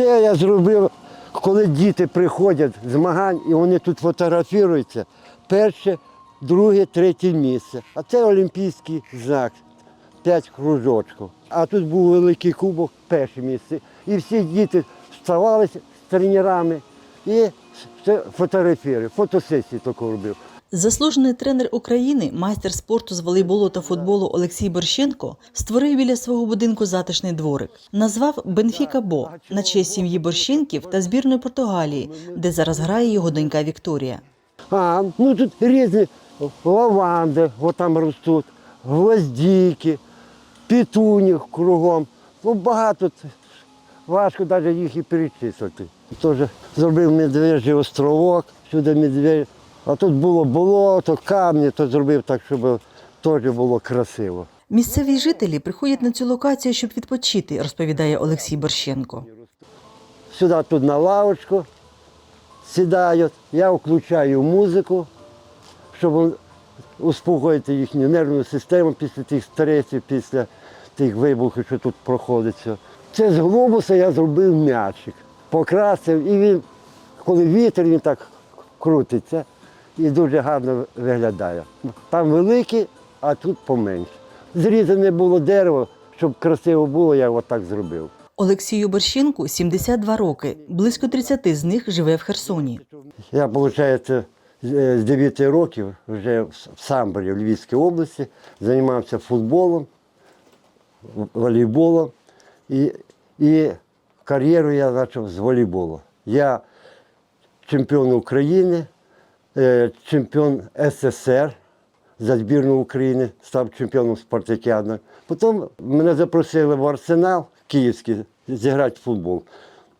Це я зробив, коли діти приходять з змагань і вони тут фотографуються. Перше, друге, третє місце. А це олімпійський знак. П'ять кружочків. А тут був великий кубок, перше місце. І всі діти вставалися з тренерами і це фотографіри, фотосесії таку робив. Заслужений тренер України, майстер спорту з волейболу та футболу Олексій Борщенко створив біля свого будинку затишний дворик. Назвав Бенфіка Бо на честь сім'ї Борщенків та збірної Португалії, де зараз грає його донька Вікторія. А, ну тут різні лаванди, от ростуть, гвоздіки, петуні кругом. Ну багато, важко навіть їх і перечислити. Теж зробив медвежий островок, сюди медведь. А тут було болото, камні, то зробив так, щоб теж було красиво. Місцеві жителі приходять на цю локацію, щоб відпочити, розповідає Олексій Борщенко. Сюди тут на лавочку сідають, я включаю музику, щоб успокоїти їхню нервну систему після тих стресів, після тих вибухів, що тут проходить. Це з глобуса я зробив м'ячик, покрасив, і він, коли вітер, він так крутиться і дуже гарно виглядає. Там великий, а тут поменше. Зрізане було дерево, щоб красиво було, я отак зробив. Олексію Борщенку 72 роки. Близько 30 з них живе в Херсоні. Я, виходить, з 9 років вже в Самборі, в Львівській області, займався футболом, волейболом. І, і кар'єру я почав з волейболу. Я чемпіон України, е, чемпіон СССР за збірну України, став чемпіоном спартакіади. Потім мене запросили в Арсенал Київський зіграти в футбол.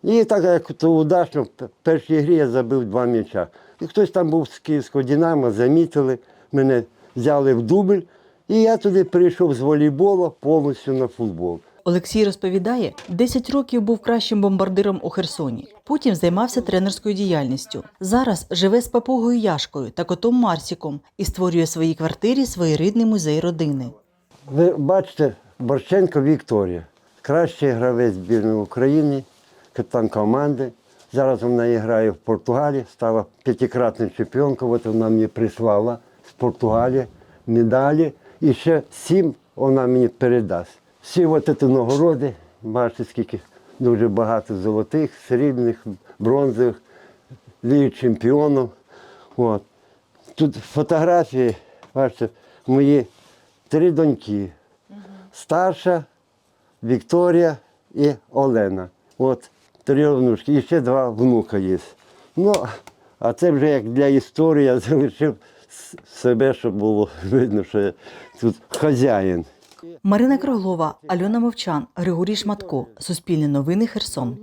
І так як то удачно, в першій грі я забив два м'яча. І хтось там був з Київського Динамо, замітили, мене взяли в дубль. І я туди прийшов з волейболу повністю на футбол. Олексій розповідає, 10 років був кращим бомбардиром у Херсоні. Потім займався тренерською діяльністю. Зараз живе з папугою Яшкою та котом Марсіком і створює в своїй квартирі своєрідний музей родини. Ви бачите, Борченко Вікторія, кращий гравець збірної України, капітан команди. Зараз вона грає в Португалії, стала п'ятикратною чемпіонкою. От вона мені прислала з Португалії медалі. І ще сім вона мені передасть. Всі от ці нагороди, бачите, скільки дуже багато золотих, срібних, бронзових, ліг чемпіонів. От. Тут фотографії, бачите, мої три доньки. Старша Вікторія і Олена. От три внучки. І ще два внука є. Ну, а це вже як для історії я залишив себе, щоб було видно, що я тут хазяїн. Марина Круглова, Альона Мовчан, Григорій Шматко. Суспільне новини Херсон.